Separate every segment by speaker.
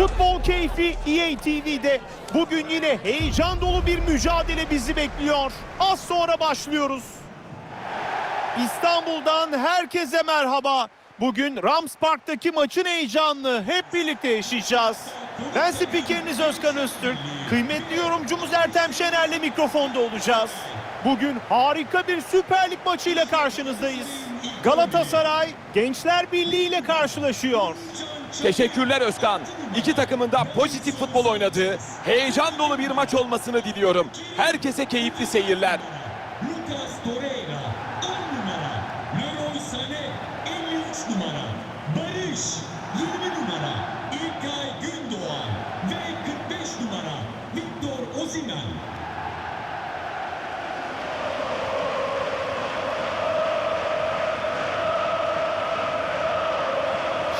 Speaker 1: Futbol keyfi EA TV'de. Bugün yine heyecan dolu bir mücadele bizi bekliyor. Az sonra başlıyoruz. İstanbul'dan herkese merhaba. Bugün Rams Park'taki maçın heyecanını hep birlikte yaşayacağız. Ben spikeriniz Özkan Öztürk. Kıymetli yorumcumuz Ertem Şener'le mikrofonda olacağız. Bugün harika bir Süper Lig maçıyla karşınızdayız. Galatasaray Gençler Birliği ile karşılaşıyor.
Speaker 2: Teşekkürler Özkan. İki takımın da pozitif futbol oynadığı, heyecan dolu bir maç olmasını diliyorum. Herkese keyifli seyirler.
Speaker 3: Lucas Torreira 10 numara. Leroy Sané 53 numara. Barış 20 numara. İlkay Gündoğan ve 45 numara. Victor Osimhen.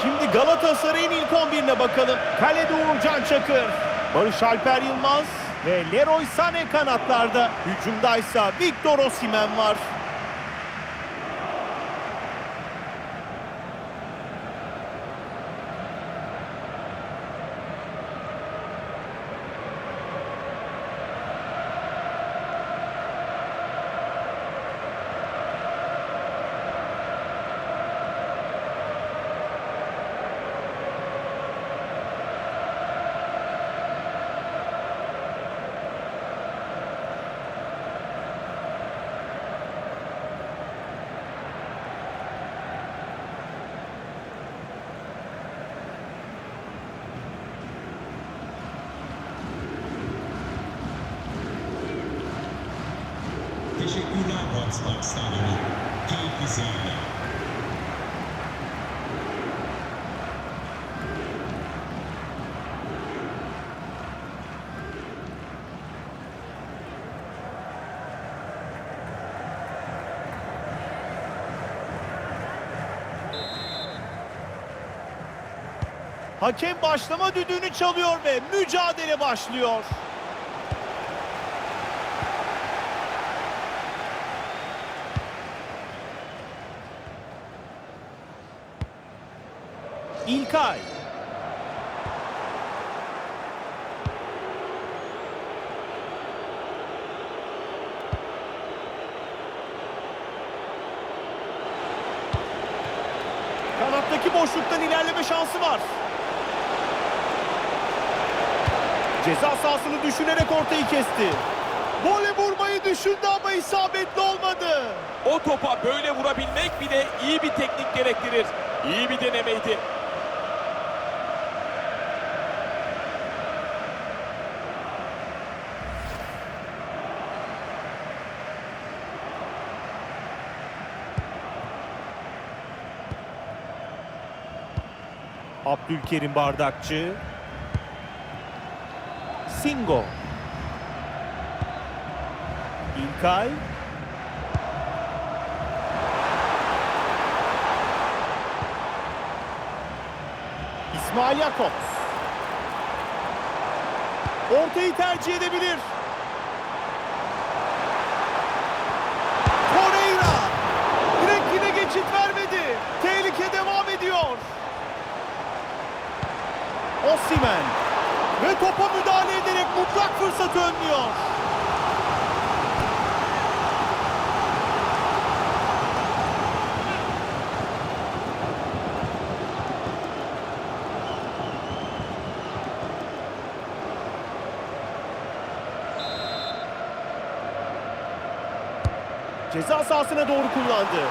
Speaker 1: Şimdi Galatasaray'ın ilk 11'ine bakalım. Kalede Uğurcan Çakır, Barış Alper Yılmaz ve Leroy Sané kanatlarda. Hücumdaysa Victor Osimhen var. Hakem başlama düdüğünü çalıyor ve mücadele başlıyor. İlkay. Kanattaki boşluktan ilerleme şansı var. Ceza sahasını düşünerek ortayı kesti. Vole vurmayı düşündü ama isabetli olmadı.
Speaker 2: O topa böyle vurabilmek bile iyi bir teknik gerektirir. İyi bir denemeydi.
Speaker 1: Abdülkerim Bardakçı. Singo. İlkay. İsmail Jakobs. Ortayı tercih edebilir. Osimhen ve topa müdahale ederek mutlak fırsatı önlüyor. Ceza sahasına doğru kullandı.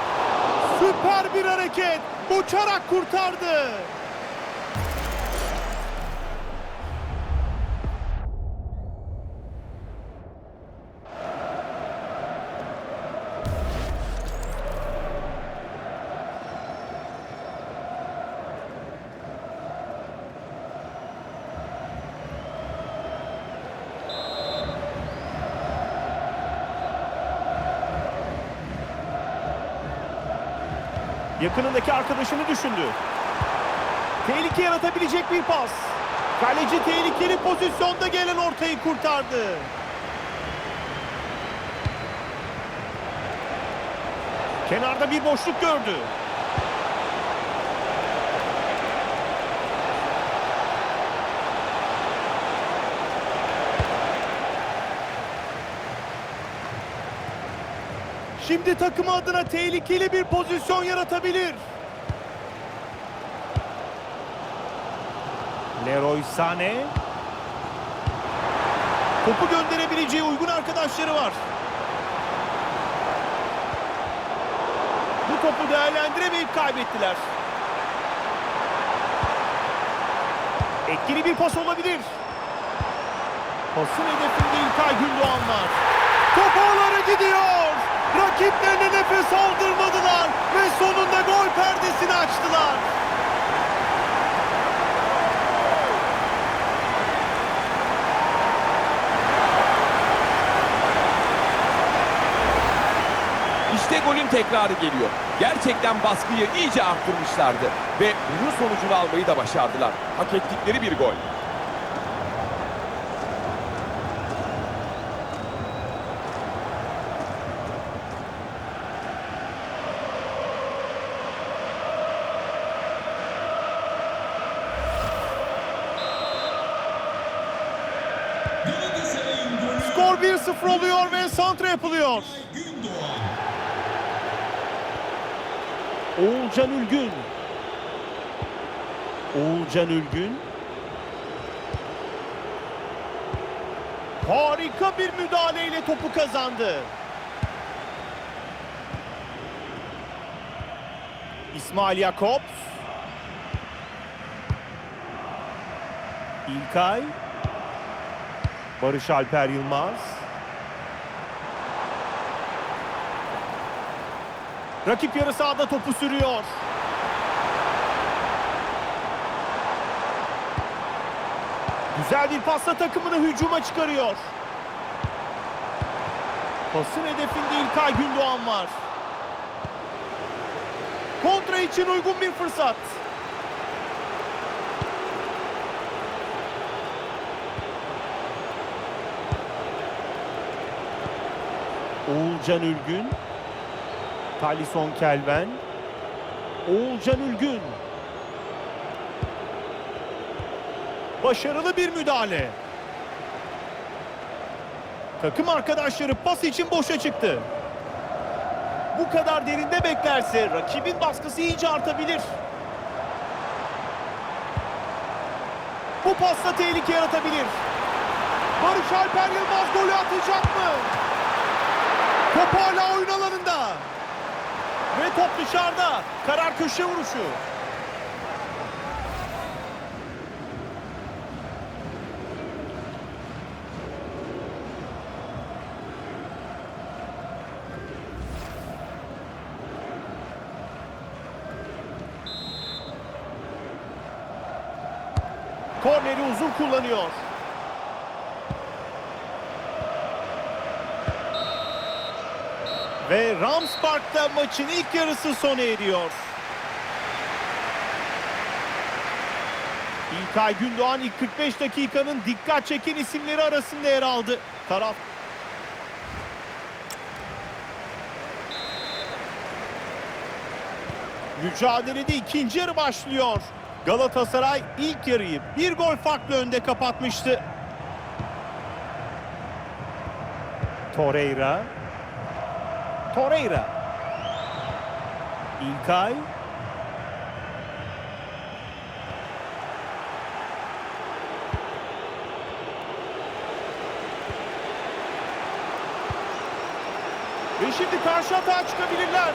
Speaker 1: Süper bir hareket. Uçarak kurtardı. Yakınındaki arkadaşını düşündü. Tehlike yaratabilecek bir pas. Kaleci tehlikeli pozisyonda gelen ortayı kurtardı. Kenarda bir boşluk gördü. Şimdi takımı adına tehlikeli bir pozisyon yaratabilir. Leroy Sané. Topu gönderebileceği uygun arkadaşları var. Bu topu değerlendiremeyip kaybettiler. Etkili bir pas olabilir. Pasın hedefinde İlkay Gündoğan var. Top ağlara gidiyor. Rakiplerine nefes aldırmadılar ve sonunda gol perdesini açtılar.
Speaker 2: İşte golün tekrarı geliyor. Gerçekten baskıyı iyice arttırmışlardı. Ve bunun sonucunu almayı da başardılar. Hak ettikleri bir gol.
Speaker 3: Galatasaray'ın golü
Speaker 1: Skor 1-0 oluyor ve santra yapılıyor. Oğulcan Ülgün. Oğulcan Ülgün. Harika bir müdahaleyle topu kazandı. İsmail Jakobs. İlkay. Barış Alper Yılmaz. Rakip yarı sahada topu sürüyor. Güzel bir pasla takımını hücuma çıkarıyor. Pasın hedefinde İlkay Gündoğan var. Kontra için uygun bir fırsat. Oğulcan Ülgün. Talison Kelben. Oğulcan Ülgün. Başarılı bir müdahale. Takım arkadaşları pas için boşa çıktı. Bu kadar derinde beklerse rakibin baskısı iyice artabilir. Bu pasla tehlike yaratabilir. Barış Alper Yılmaz golü atacak mı? Top hala top dışarıda. Karar köşe vuruşu. Korneri uzun kullanıyor. Ve Rams Park'ta maçın ilk yarısı sona eriyor. İlkay Gündoğan ilk 45 dakikanın dikkat çeken isimleri arasında yer aldı. Taraf Mücadelede ikinci yarı başlıyor. Galatasaray ilk yarıyı bir gol farklı önde kapatmıştı. Torreira Torreira. İlkay. Ve şimdi karşı atağa çıkabilirler.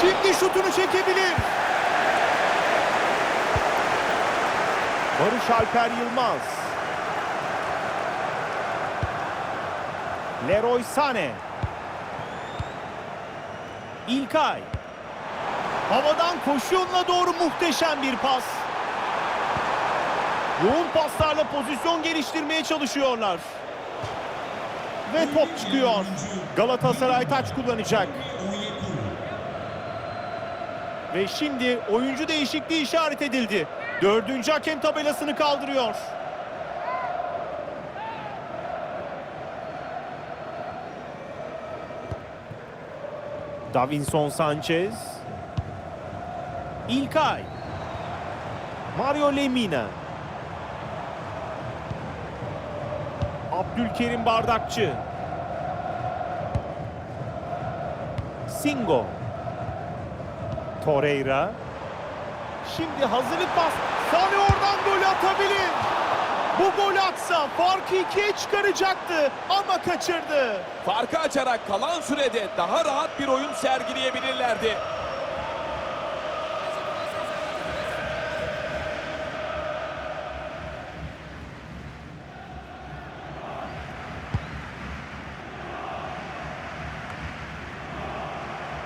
Speaker 1: Şimdi şutunu çekebilir. Barış Alper Yılmaz. Leroy Sané. İlkay. Havadan koşu yoluna doğru muhteşem bir pas. Yoğun paslarla pozisyon geliştirmeye çalışıyorlar. Ve top çıkıyor. Galatasaray taç kullanacak. Ve şimdi oyuncu değişikliği işaret edildi. Dördüncü hakem tabelasını kaldırıyor. Davinson Sanchez. İlkay. Mario Lemina. Abdülkerim Bardakçı. Singo. Torreira. Şimdi hazırlık pas. Sane oradan golü atabilir. Bu golü atsa farkı ikiye çıkaracaktı ama kaçırdı.
Speaker 2: Farkı açarak kalan sürede daha rahat bir oyun sergileyebilirlerdi.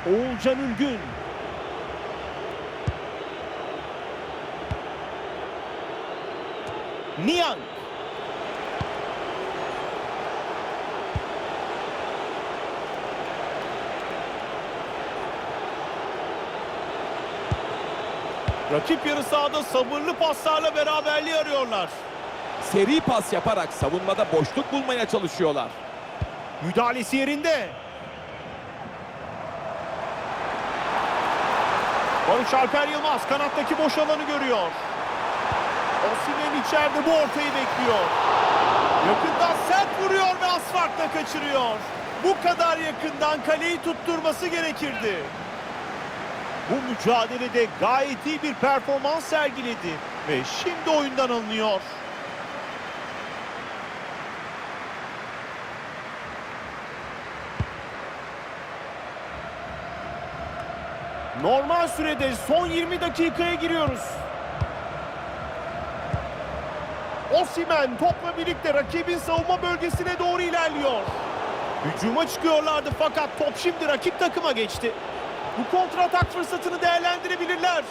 Speaker 1: Oğulcan Ülgün. Niang. Rakip yarı sahada sabırlı paslarla beraberliği arıyorlar.
Speaker 2: Seri pas yaparak savunmada boşluk bulmaya çalışıyorlar.
Speaker 1: Müdahalesi yerinde. Barış Alper Yılmaz kanattaki boş alanı görüyor. Osimhen içeride bu ortayı bekliyor. Yakından sert vuruyor ve az farkla kaçırıyor. Bu kadar yakından kaleyi tutturması gerekirdi. Bu mücadelede gayet iyi bir performans sergiledi ve şimdi oyundan alınıyor. Normal sürede son 20 dakikaya giriyoruz. Osimen topla birlikte rakibin savunma bölgesine doğru ilerliyor. Hücuma çıkıyorlardı fakat top şimdi rakip takıma geçti. Bu kontratak fırsatını değerlendirebilirler.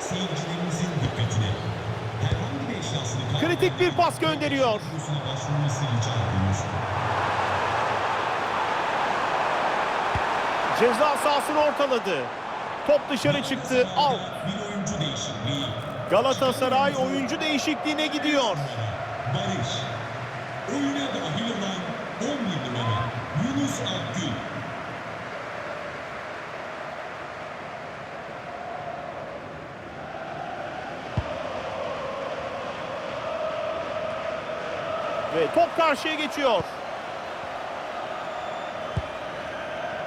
Speaker 3: Seyircilerimizin dikkatine. Herhangi bir eşyasını
Speaker 1: Kritik bir pas gönderiyor. Ceza sahasını ortaladı. Top dışarı çıktı. Al.
Speaker 3: Bir oyuncu değişikliği.
Speaker 1: Galatasaray oyuncu değişikliğine gidiyor.
Speaker 3: Barış. Oyuna dahil olan 11 numara Yunus Akgül.
Speaker 1: Ve top karşıya geçiyor.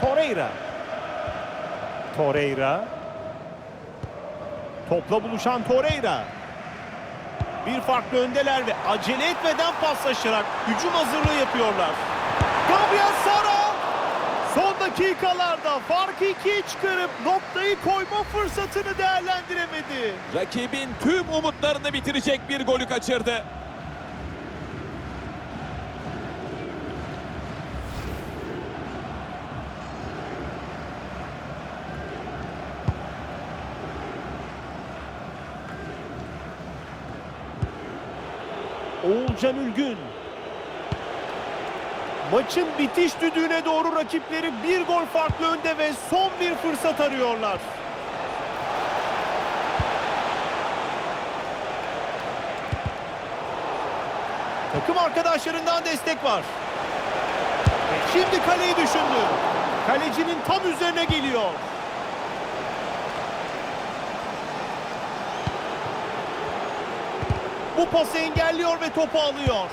Speaker 1: Torreira. Torreira. Topla buluşan Torreira. Bir farklı öndeler ve acele etmeden paslaşarak hücum hazırlığı yapıyorlar. Gabriel Sara son dakikalarda farkı ikiye çıkarıp noktayı koyma fırsatını değerlendiremedi.
Speaker 2: Rakibin tüm umutlarını bitirecek bir golü kaçırdı.
Speaker 1: Oğulcan Ülgün. Maçın bitiş düdüğüne doğru rakipleri bir gol farklı önde ve son bir fırsat arıyorlar. Takım arkadaşlarından destek var. Şimdi kaleyi düşündü. Kalecinin tam üzerine geliyor. Bu pası engelliyor ve topu alıyor.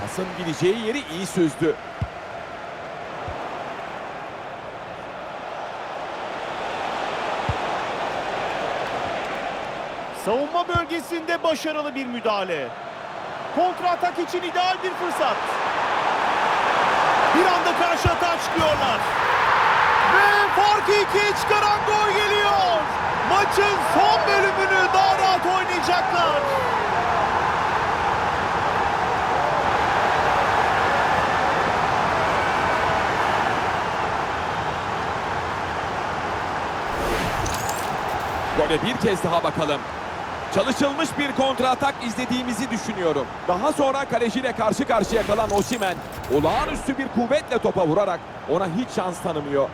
Speaker 2: Pasın gideceği yeri iyi süzdü.
Speaker 1: Savunma bölgesinde başarılı bir müdahale. Kontra atak için ideal bir fırsat. Bir anda karşı atağa çıkıyorlar. Ve farkı ikiye çıkaran gol geliyor. Maçın son bölümünü daha rahat oynayacaklar.
Speaker 2: Gole bir kez daha bakalım. Çalışılmış bir kontratak izlediğimizi düşünüyorum. Daha sonra kaleciyle karşı karşıya kalan Osimen olağanüstü bir kuvvetle topa vurarak ona hiç şans tanımıyor.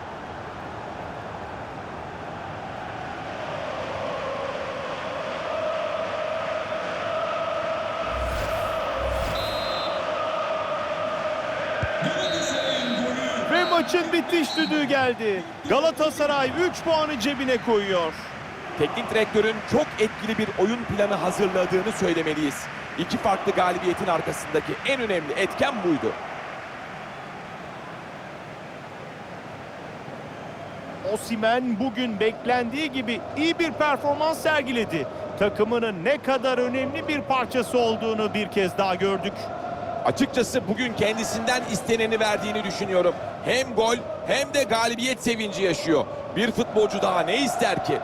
Speaker 1: Ve maçın bitiş düdüğü geldi. Galatasaray 3 puanı cebine koyuyor.
Speaker 2: Teknik direktörün çok etkili bir oyun planı hazırladığını söylemeliyiz. İki farklı galibiyetin arkasındaki en önemli etken buydu.
Speaker 1: Osimen bugün beklendiği gibi iyi bir performans sergiledi. Takımının ne kadar önemli bir parçası olduğunu bir kez daha gördük.
Speaker 2: Açıkçası bugün kendisinden isteneni verdiğini düşünüyorum. Hem gol hem de galibiyet sevinci yaşıyor. Bir futbolcu daha ne ister ki?